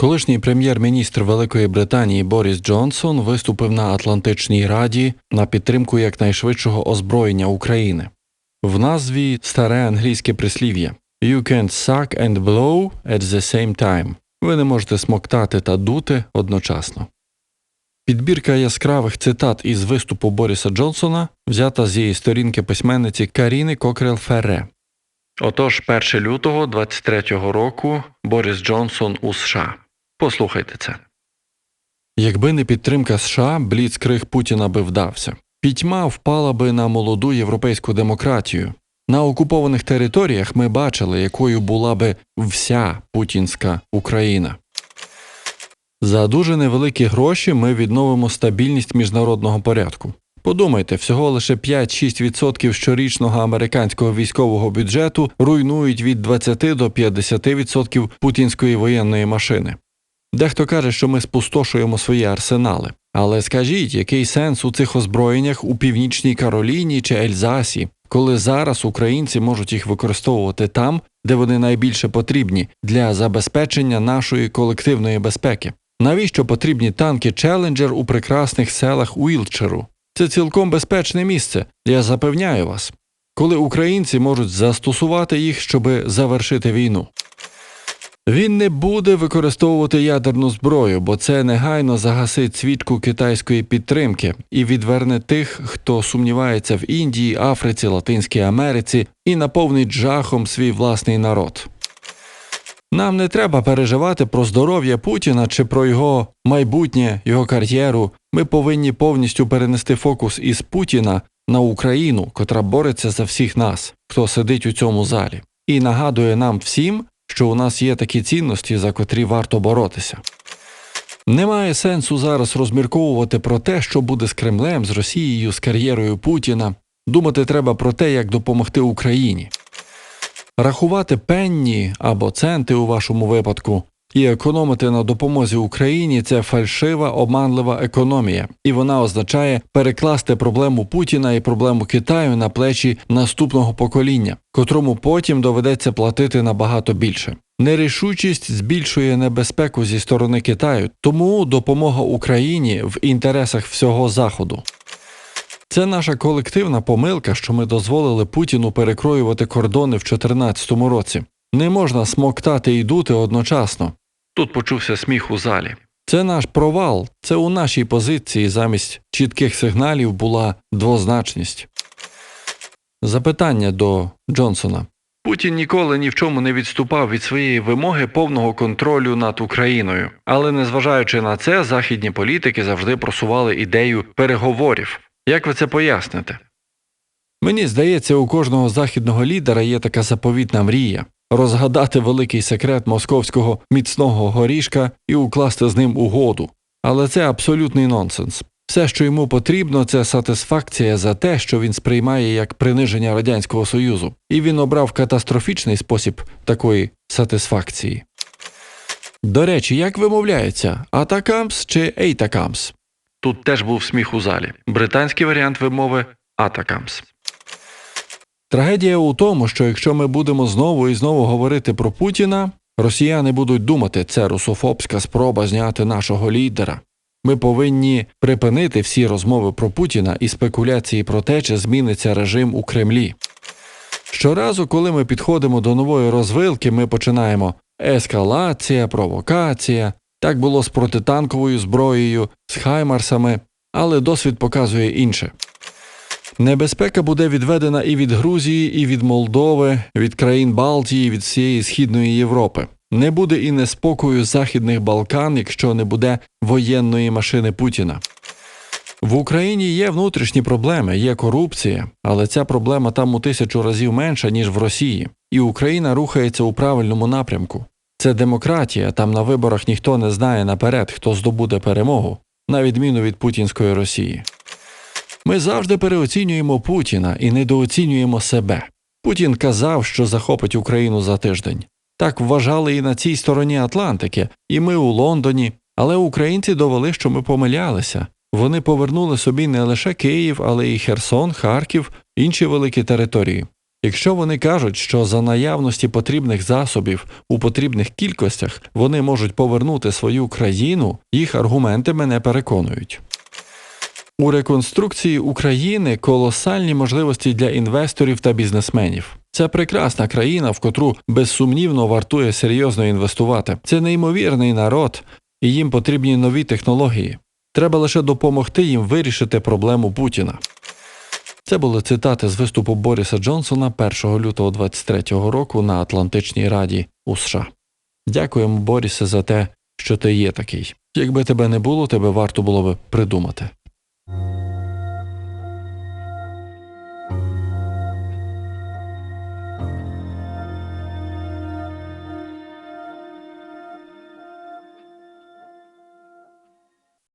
Колишній прем'єр-міністр Великої Британії Боріс Джонсон виступив на Атлантичній Раді на підтримку якнайшвидшого озброєння України. В назві старе англійське прислів'я You can't suck and blow at the same time. Ви не можете смоктати та дути одночасно. Підбірка яскравих цитат із виступу Боріса Джонсона взята з її сторінки письменниці Каріни Кокрел Ферре. Отож, 1 лютого 23-го року Борис Джонсон у США. Послухайте це. Якби не підтримка США, бліцкриг Путіна би вдався. Пітьма впала би на молоду європейську демократію. На окупованих територіях ми бачили, якою була би вся путінська Україна. За дуже невеликі гроші ми відновимо стабільність міжнародного порядку. Подумайте, всього лише 5-6% щорічного американського військового бюджету руйнують від 20 до 50% путінської воєнної машини. Дехто каже, що ми спустошуємо свої арсенали. Але скажіть, який сенс у цих озброєннях у Північній Кароліні чи Ельзасі, коли зараз українці можуть їх використовувати там, де вони найбільше потрібні для забезпечення нашої колективної безпеки? Навіщо потрібні танки Челенджер у прекрасних селах Уілчеру? Це цілком безпечне місце, я запевняю вас, коли українці можуть застосувати їх, щоб завершити війну. Він не буде використовувати ядерну зброю, бо це негайно загасить свічку китайської підтримки і відверне тих, хто сумнівається в Індії, Африці, Латинській Америці і наповнить жахом свій власний народ. Нам не треба переживати про здоров'я Путіна чи про його майбутнє, його кар'єру. Ми повинні повністю перенести фокус із Путіна на Україну, котра бореться за всіх нас, хто сидить у цьому залі, і нагадує нам всім, що у нас є такі цінності, за котрі варто боротися. Немає сенсу зараз розмірковувати про те, що буде з Кремлем, з Росією, з кар'єрою Путіна. Думати треба про те, як допомогти Україні. Рахувати пенні або центи у вашому випадку і економити на допомозі Україні це фальшива обманлива економія, і вона означає перекласти проблему Путіна і проблему Китаю на плечі наступного покоління, котрому потім доведеться платити набагато більше. Нерішучість збільшує небезпеку зі сторони Китаю, тому допомога Україні в інтересах всього Заходу. Це наша колективна помилка, що ми дозволили Путіну перекроювати кордони в 2014 році. Не можна смоктати і дути одночасно. Тут почувся сміх у залі. Це наш провал, це у нашій позиції замість чітких сигналів була двозначність. Запитання до Джонсона. Путін ніколи ні в чому не відступав від своєї вимоги повного контролю над Україною, але незважаючи на це, західні політики завжди просували ідею переговорів. Як ви це поясните? Мені здається, у кожного західного лідера є така заповітна мрія розгадати великий секрет московського міцного горішка і укласти з ним угоду. Але це абсолютний нонсенс. Все, що йому потрібно, це сатисфакція за те, що він сприймає як приниження Радянського Союзу, і він обрав катастрофічний спосіб такої сатисфакції. До речі, як вимовляється Атакамс чи Ейтакамс? Тут теж був сміх у залі. Британський варіант вимови Атакамс. Трагедія у тому, що якщо ми будемо знову і знову говорити про Путіна, росіяни будуть думати, це русофобська спроба зняти нашого лідера. Ми повинні припинити всі розмови про Путіна і спекуляції про те, чи зміниться режим у Кремлі. Щоразу, коли ми підходимо до нової розвилки, ми починаємо ескалація, провокація. Так було з протитанковою зброєю, з хаймарсами, але досвід показує інше. Небезпека буде відведена і від Грузії, і від Молдови, від країн Балтії, від всієї Східної Європи. Не буде і неспокою Західних Балкан, якщо не буде воєнної машини Путіна. В Україні є внутрішні проблеми, є корупція, але ця проблема там у тисячу разів менша, ніж в Росії, і Україна рухається у правильному напрямку. Це демократія, там на виборах ніхто не знає наперед, хто здобуде перемогу, на відміну від путінської Росії. Ми завжди переоцінюємо Путіна і недооцінюємо себе. Путін казав, що захопить Україну за тиждень. Так вважали і на цій стороні Атлантики, і ми у Лондоні. Але українці довели, що ми помилялися. Вони повернули собі не лише Київ, але й Херсон, Харків, інші великі території. Якщо вони кажуть, що за наявності потрібних засобів у потрібних кількостях вони можуть повернути свою країну, їх аргументи мене переконують. У реконструкції України колосальні можливості для інвесторів та бізнесменів. Це прекрасна країна, в котру безсумнівно вартує серйозно інвестувати. Це неймовірний народ, і їм потрібні нові технології. Треба лише допомогти їм вирішити проблему Путіна. Це були цитати з виступу Боріса Джонсона 1 лютого 23 року на Атлантичній Раді у США. Дякуємо, Борісе, за те, що ти є такий. Якби тебе не було, тебе варто було би придумати.